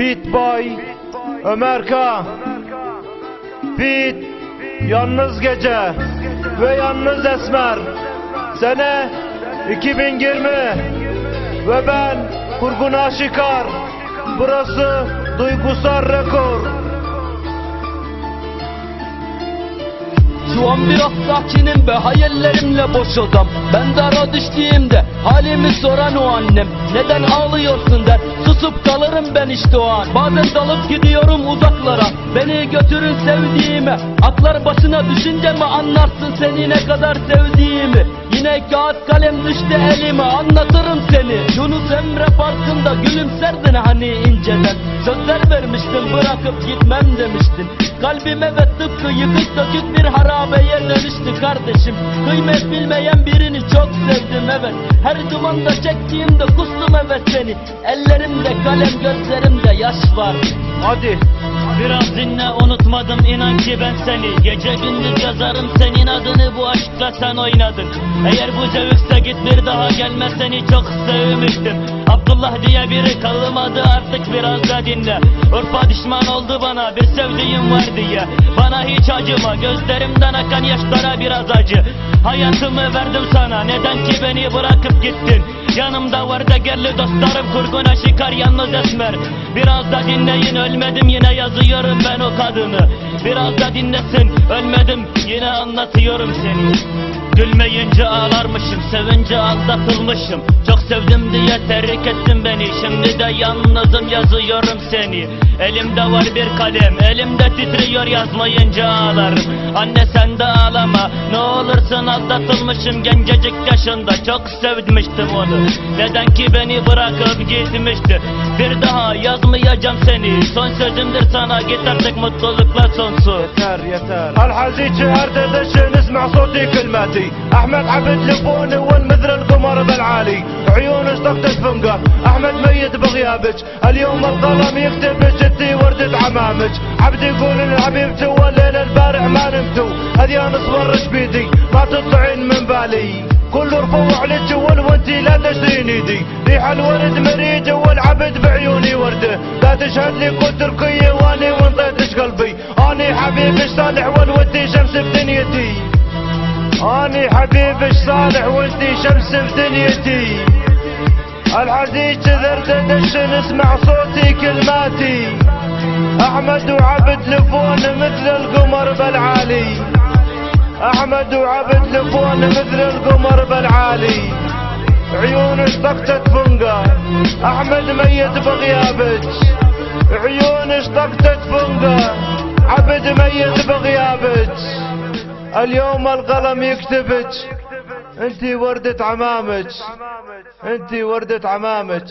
Beat Boy Ömer K Beat Yalnız Gece Ve Yalnız Esmer. Sene 2020 Ve ben Kurgun Aşikar Burası Duygusal Rekor Şu an biraz sakinim ve hayallerimle boş odam. Ben dara düştüğümde halimi soran o annem. Neden ağlıyorsun der susup kalırım ben işte o an. Bazen dalıp gidiyorum uzaklara Beni götürün sevdiğime. Aklar başına düşünce mi anlarsın seni ne kadar sevdiğimi? Yine kağıt kalem düştü elime anlatırım seni. Yunus Emre Parkı'nda gülümserdin hani inceden Sözler vermiştin bırakıp gitmem demiştin. Kalbime ve tıpkı yıkık dökük bir harabeye dönüştü kardeşim. Kıymet bilmeyen birini çok sevdim evet. Her dumanda çektiğimde kustum evet seni. Ellerimde kalem gözlerimde yaş var. Hadi. Biraz dinle unutmadım inan ki ben seni. Gece gündüz yazarım senin adını bu aşkla sen oynadın. Eğer bu zevkse git bir daha gelme seni çok sevmiştim Abdullah diye biri kalmadı artık biraz da dinle. Urfa düşman oldu bana bir sevdiğim var diye. Bana hiç acıma gözlerimden akan yaşlara biraz acı. Hayatımı verdim sana neden ki beni bırakıp gittin? Yanımda var değerli dostlarım kurgun aşikar yalnız esmer. Biraz da dinleyin ölmedim yine yazıyorum ben o kadını. Biraz da dinlesin ölmedim yine anlatıyorum seni Gülmeyince ağlarmışım, sevince aldatılmışım. Çok sevdim diye terk ettin beni Şimdi de yalnızım yazıyorum seni. Elimde var bir kalem, elimde titriyor yazmayınca ağlarım. Anne sen de ağlama, ne olursun aldatılmışım Gencecik yaşında çok sevmiştim onu. Neden ki beni bırakıp gitmişti Bir daha yazmayacağım seni. Son sözümdür sana git artık mutluluklar sonsuz Yeter yeter. Hal hazici arkadaşınız mahsuti kılmeti كلماتي أحمد عبد لبوني والمثل القمر بالعالي. عيون اشتقت فنقة أحمد ميت بغيابك. اليوم القلم يكتبك انتي وردة عمامك. عبد يقول لحبيبتي والليل البارح ما نمتو. هذي أنا صبرش بيدي. ما تطلعين من بالي. كل رفوع عليك والوانتي لا تشترين ايدي ريح الورد مريجة والعبد بعيوني ورده. لا تشهد لي كل تركية واني وانطيتش قلبي. أني حبيبش صالح أني حبيبش صالح وانتي شمس بدنيتي الحديد كذر تدشن اسمع صوتي كلماتي. أحمد وعبد لفون مثل القمر بالعالي. أحمد وعبد لفون مثل القمر بالعالي. عيون اشتقت فنقة أحمد ميت بغيابك. عيون اشتقت فنقة عبد ميت بغيابك. اليوم القلم يكتبك. انتي وردة عمامك. انتي وردة عمامك.